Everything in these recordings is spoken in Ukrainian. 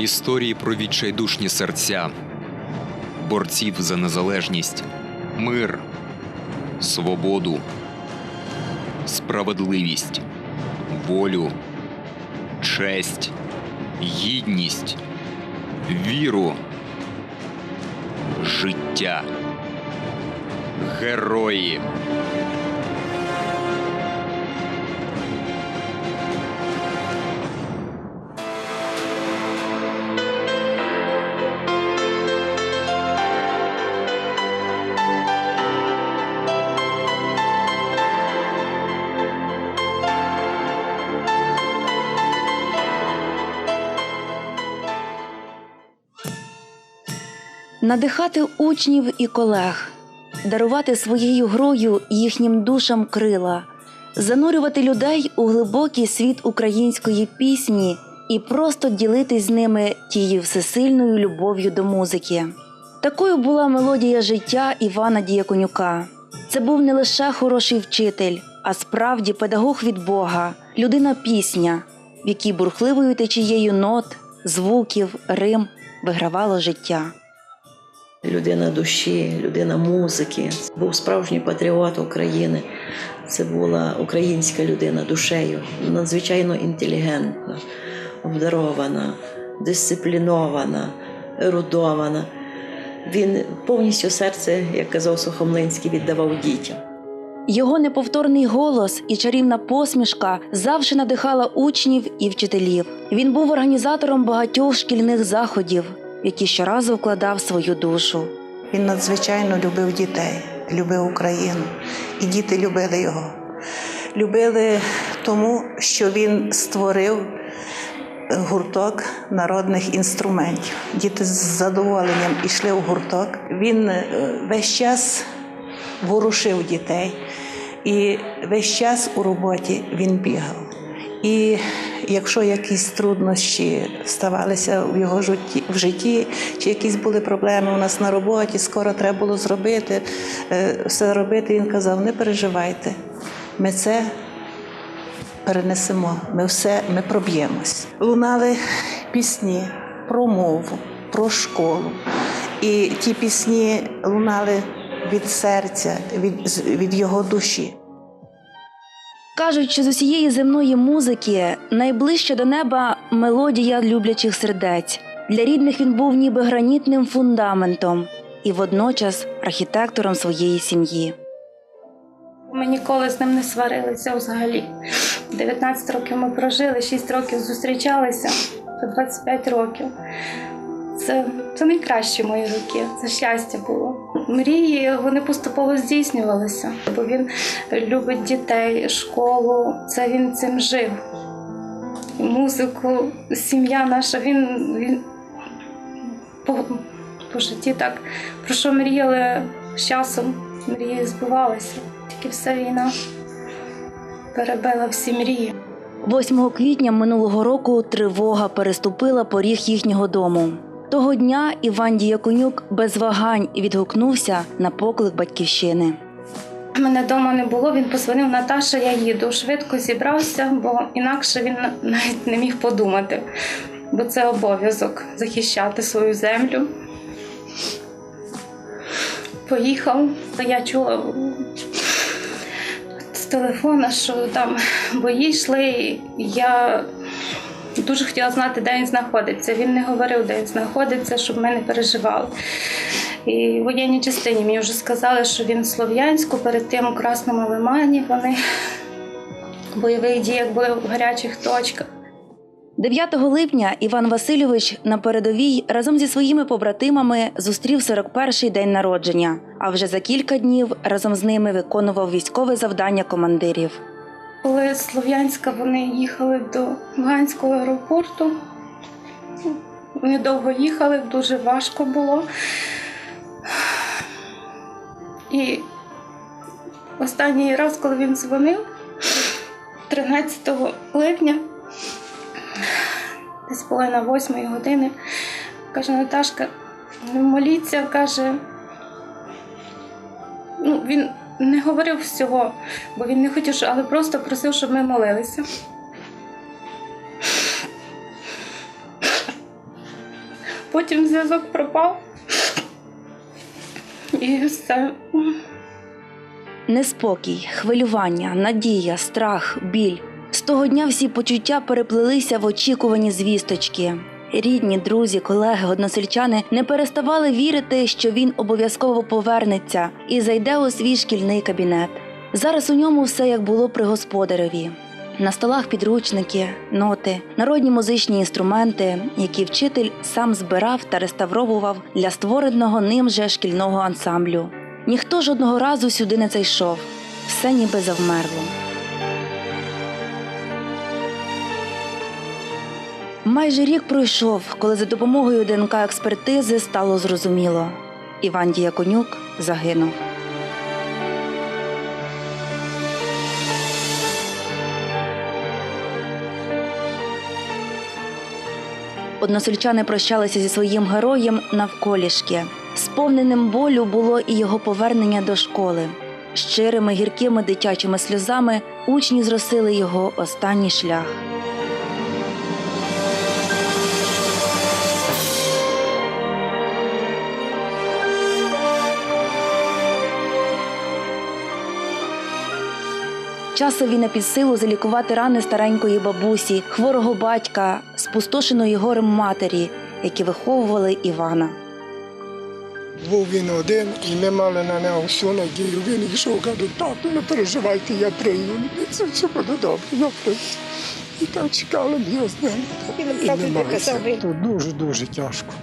Історії про відчайдушні серця, борців за незалежність, мир, свободу, справедливість, волю, честь, гідність, віру, життя. Герої. Надихати учнів і колег, дарувати своєю грою їхнім душам крила, занурювати людей у глибокий світ української пісні і просто ділитись з ними тією всесильною любов'ю до музики. Такою була мелодія життя Івана Діяконюка. Це був не лише хороший вчитель, а справді педагог від Бога, людина пісня, в якій бурхливою течією нот, звуків, рим вигравало життя. Людина душі, людина музики. Був справжній патріот України. Це була українська людина душею, надзвичайно інтелігентна, обдарована, дисциплінована, ерудована. Він повністю серце, як казав Сухомлинський, віддавав дітям. Його неповторний голос і чарівна посмішка завжди надихала учнів і вчителів. Він був організатором багатьох шкільних заходів, в які щоразу вкладав свою душу. Він надзвичайно любив дітей, любив Україну, і діти любили його. Любили тому, що він створив гурток народних інструментів. Діти з задоволенням йшли в гурток. Він е, весь час ворушив дітей, і весь час у роботі він бігав. І якщо якісь труднощі ставалися в його житті, в житті, чи якісь були проблеми у нас на роботі, скоро треба було зробити, е, все робити, він казав: не переживайте, ми це перенесемо, ми все ми проб'ємось. Лунали пісні про мову, про школу. І ті пісні лунали від серця, від, від його душі. Кажуть, що з усієї земної музики найближче до неба мелодія люблячих сердець. Для рідних він був ніби гранітним фундаментом і водночас архітектором своєї сім'ї. Ми ніколи з ним не сварилися взагалі. 19 років ми прожили, 6 років зустрічалися, по 25 років. Це, це найкращі мої роки, це щастя було. Мрії вони поступово здійснювалися, бо він любить дітей, школу. Це він цим жив. Музику, сім'я наша, він, він по, по житті так, про що мріяли з часом, мрії збувалися. Тільки все війна перебила всі мрії. 8 квітня минулого року тривога переступила поріг їхнього дому. Того дня Іван Діяконюк без вагань відгукнувся на поклик батьківщини. Мене вдома не було, він позвонив Наташа, я їду. Швидко зібрався, бо інакше він навіть не міг подумати, бо це обов'язок захищати свою землю. Поїхав, я чула з телефона, що там бої йшли. Дуже хотіла знати, де він знаходиться. Він не говорив, де він знаходиться, щоб ми не переживали. І в воєнній частині мені вже сказали, що він в Слов'янську, перед тим у Красному Лимані вони бойових діях були в гарячих точках. 9 липня Іван Васильович на передовій разом зі своїми побратимами зустрів 41-й день народження. А вже за кілька днів разом з ними виконував військове завдання командирів. Коли з Слов'янська вони їхали до Луганського аеропорту, вони довго їхали, дуже важко було. І останній раз, коли він дзвонив, 13 липня, десь половина восьмої години, каже Наташка, моліться, каже, ну, він не говорив всього, бо він не хотів, але просто просив, щоб ми молилися. Потім зв'язок пропав. І все. Неспокій, хвилювання, надія, страх, біль. З того дня всі почуття переплелися в очікуванні звісточки. Рідні, друзі, колеги, односельчани не переставали вірити, що він обов'язково повернеться і зайде у свій шкільний кабінет. Зараз у ньому все як було при господареві. На столах підручники, ноти, народні музичні інструменти, які вчитель сам збирав та реставровував для створеного ним же шкільного ансамблю. Ніхто жодного разу сюди не зайшов, все ніби завмерло. Майже рік пройшов, коли за допомогою ДНК експертизи стало зрозуміло. Іван Діяконюк загинув. Односельчани прощалися зі своїм героєм навколішки. Сповненим болю було і його повернення до школи. Щирими гіркими дитячими сльозами учні зросили його останній шлях. Часові не під силу залікувати рани старенької бабусі, хворого батька, спустошеної горем матері, які виховували Івана. Був він один, і ми мали на нього всю надію. Він йшов, каже, тату, не переживайте, я прийду. Це все буде добре, я прийду. І так чекали б його з ним. І немає. То дуже-дуже тяжко.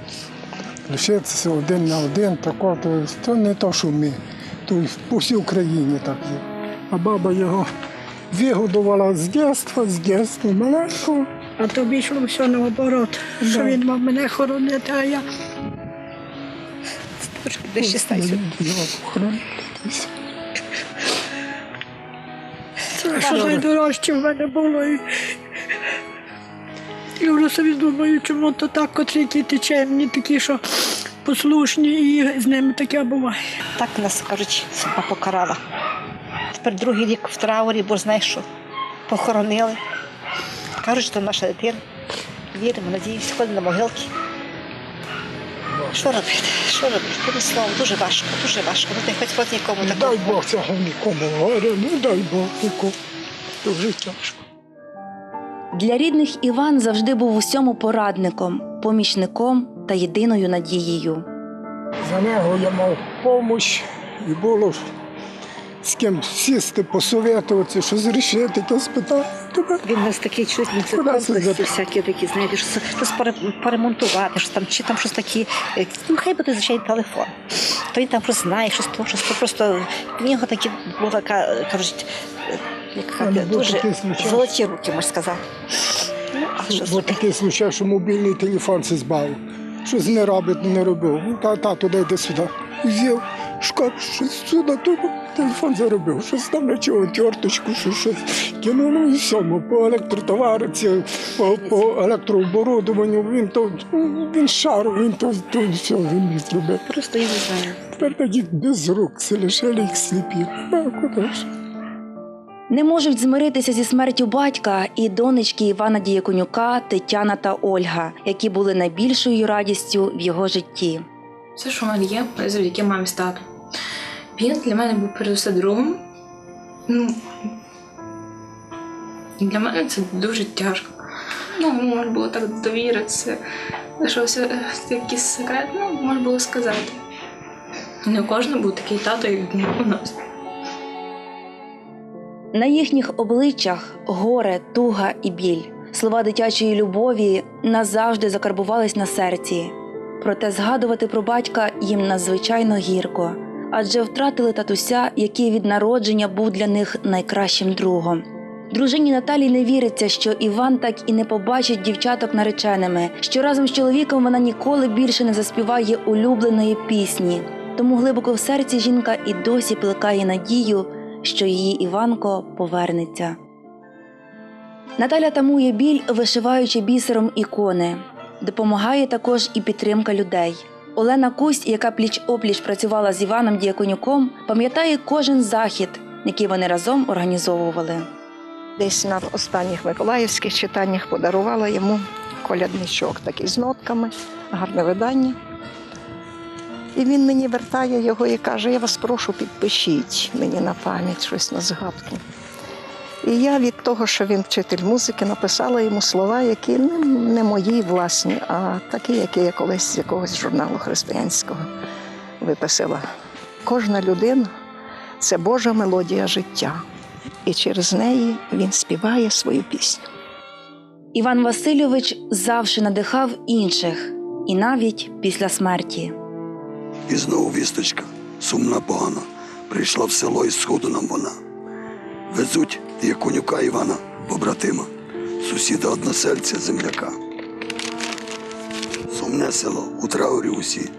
Лишитися один на один, тако, то, то не то, що ми. То по всій Україні так є. А баба його вигодувала з дитинства, з дитинства маленького. А тобі йшло все наоборот, що він мав мене хоронити, а я трошки дещо стайся. Це що найдорожче в мене було. І, і вже собі думаю, чому то так, котрі які течемні, такі, що послушні, і з ними таке буває. Так нас, кажуть, покарала. Тепер другий рік в траурі, бо знаєш, що похоронили. Кажуть, що наша дитина. Віримо, надіємося, ходимо на могилки. Що робити? Що робити? Тобі слово, дуже важко, дуже важко. Ну, ти хоч нікому Не такого. дай Бог цього нікому горя, не дай Бог нікому. Дуже тяжко. Для рідних Іван завжди був усьому порадником, помічником та єдиною надією. За нього я мав допомогу і було з ким сісти, посоветуватися, що зрішити, то спитати тебе. Він у нас такий це це комплекси всякі такі, знаєте, щось, щось щось там, чи там щось такі, е, ну хай буде звичайний телефон. То він там просто знає, щось то, щось то просто в нього такі була така, кажуть, е, як А не дуже золоті руки, можна сказати. Ну, а що Бо такий случай, що мобільний телефон це збавив. Щось не робить, не робив. Ну, Та, та, туди йди сюди. Взяв, шкаф, щось сюди, туди. Телефон заробив, щось там на чого, терточку, що щось. Кинув, ну і всьому, по електротовару, ці, по, по електрооборудованню, він то, він шару, він то, то все, він міг зробити. Просто я не знаю. Тепер такі без рук, це лишили їх сліпі. А куди ж? Не можуть змиритися зі смертю батька і донечки Івана Діяконюка, Тетяна та Ольга, які були найбільшою радістю в його житті. Все, що в мене є, завдяки мамі з татом. Він для мене був перед все другом. Ну, для мене це дуже тяжко. Ну, можна було так довіритися, що все якийсь секрет, ну, можна було сказати. Не у кожного був такий тато, як у нас. На їхніх обличчях горе, туга і біль. Слова дитячої любові назавжди закарбувались на серці. Проте згадувати про батька їм надзвичайно гірко, адже втратили татуся, який від народження був для них найкращим другом. Дружині Наталії не віриться, що Іван так і не побачить дівчаток нареченими, що разом з чоловіком вона ніколи більше не заспіває улюбленої пісні. Тому глибоко в серці жінка і досі плекає надію, що її Іванко повернеться. Наталя тамує біль, вишиваючи бісером ікони. Допомагає також і підтримка людей. Олена Кусь, яка пліч опліч працювала з Іваном Діяконюком, пам'ятає кожен захід, який вони разом організовували. Десь на останніх миколаївських читаннях подарувала йому колядничок такий з нотками, гарне видання. І він мені вертає його і каже: Я вас прошу, підпишіть мені на пам'ять щось на згадку. І я від того, що він вчитель музики, написала йому слова, які не, не мої власні, а такі, які я колись з якогось журналу християнського виписала. Кожна людина це Божа мелодія життя, і через неї він співає свою пісню. Іван Васильович завжди надихав інших, і навіть після смерті. І знову вісточка, сумна погана, прийшла в село із сходу нам вона. Везуть Якунюка Івана, побратима, сусіда односельця, земляка. Сумне село, у траурі усі.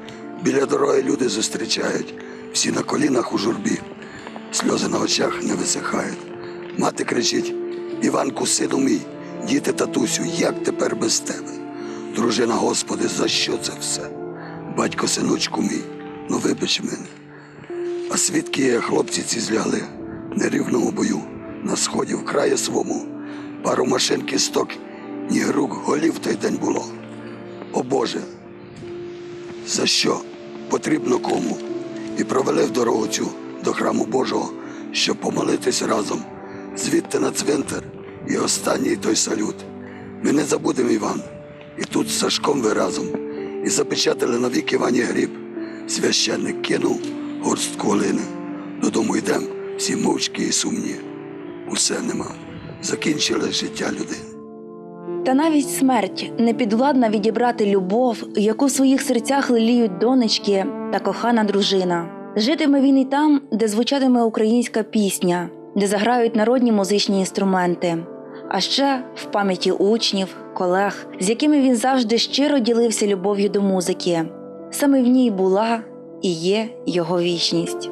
Біля дороги люди зустрічають, всі на колінах у журбі. Сльози на очах не висихають. Мати кричить: Іванку, сину мій, діти татусю, як тепер без тебе? Дружина, Господи, за що це все? Батько, синочку мій, ну вибач мене. А свідки є, хлопці ці злягли нерівному бою на сході в краї свому. Пару машин кісток, ні рук голів той день було. О Боже, за що потрібно кому? І провели в дорогу цю до храму Божого, щоб помолитись разом, звідти на цвинтар і останній той салют. Ми не забудемо Іван, і тут з Сашком ви разом, і запечатали навік Івані гріб. Священник кинув горстку глини. Додому йдем, всі мовчки і сумні. Усе нема. Закінчили життя людини. Та навіть смерть не підвладна відібрати любов, яку в своїх серцях леліють донечки та кохана дружина. Житиме він і там, де звучатиме українська пісня, де заграють народні музичні інструменти, а ще в пам'яті учнів, колег, з якими він завжди щиро ділився любов'ю до музики. Саме в ній була і є його вічність.